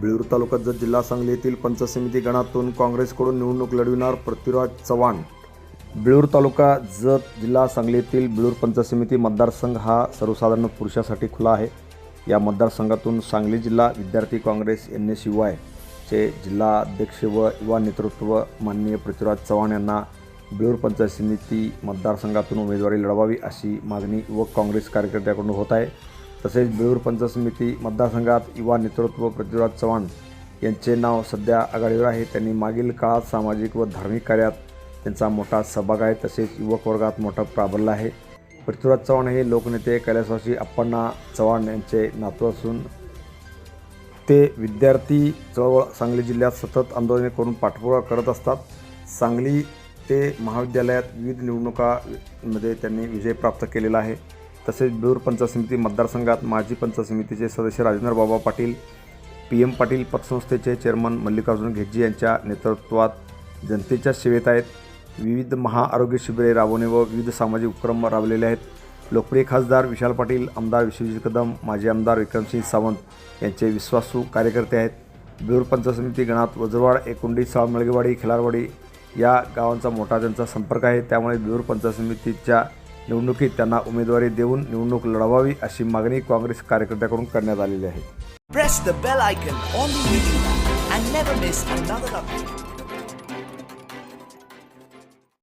बिळूर तालुक्यात जत जिल्हा सांगली येथील पंचसमिती गणातून काँग्रेसकडून निवडणूक लढविणार पृथ्वीराज चव्हाण बिळूर तालुका जत जिल्हा सांगली येथील बिळूर पंचसमिती मतदारसंघ हा सर्वसाधारण पुरुषासाठी खुला आहे. या मतदारसंघातून सांगली जिल्हा विद्यार्थी काँग्रेस एन एस यू चे जिल्हा अध्यक्ष व युवा नेतृत्व माननीय पृथ्वीराज चव्हाण यांना बिळूर पंचायत समिती मतदारसंघातून उमेदवारी लढवावी अशी मागणी युवक काँग्रेस कार्यकर्त्याकडून होत आहे. तसेच बिळूर पंचायत समिती मतदारसंघात युवा नेतृत्व पृथ्वीराज चव्हाण यांचे नाव सध्या आघाडीवर आहे. त्यांनी मागील काळात सामाजिक व धार्मिक कार्यात त्यांचा मोठा सहभाग आहे. तसेच युवक वर्गात मोठा प्राबल्य आहे. पृथ्वीराज चव्हाण हे लोकनेते कैलासवासी अप्पण्णा चव्हाण यांचे नातू असून ते विद्यार्थी चळवळ सांगली जिल्ह्यात सतत आंदोलने करून पाठपुरावा करत असतात. सांगली ते महाविद्यालयात विविध निवडणुकामध्ये त्यांनी विजय प्राप्त केलेला आहे. तसेच बिळूर पंचायत समिती मतदारसंघात माजी पंचायत समितीचे सदस्य राजेंद्र बाबा पाटील पी एम पाटील पतसंस्थेचे चेअरमन मल्लिकार्जुन घेटजी यांच्या नेतृत्वात जनतेच्या सेवेत आहेत. विविध महाआरोग्य शिबिरे राबवणे व विविध सामाजिक उपक्रम राबवलेले आहेत. लोकप्रिय खासदार विशाल पाटील आमदार विश्वजित कदम माजी आमदार विक्रमसिंह सावंत यांचे विश्वासू कार्यकर्ते आहेत. बिळूर पंचायत समिती गणात वज्रवाड एकुंडी साळमळगेवाडी खिलारवाडी या गावांचा मोठा त्यांचा संपर्क आहे. त्यामुळे बिळूर पंचायत समितीच्या निवडणुकीत त्यांना उमेदवारी देऊन निवडणूक लढवावी अशी मागणी काँग्रेस कार्यकर्त्याकडून करण्यात आलेली आहे.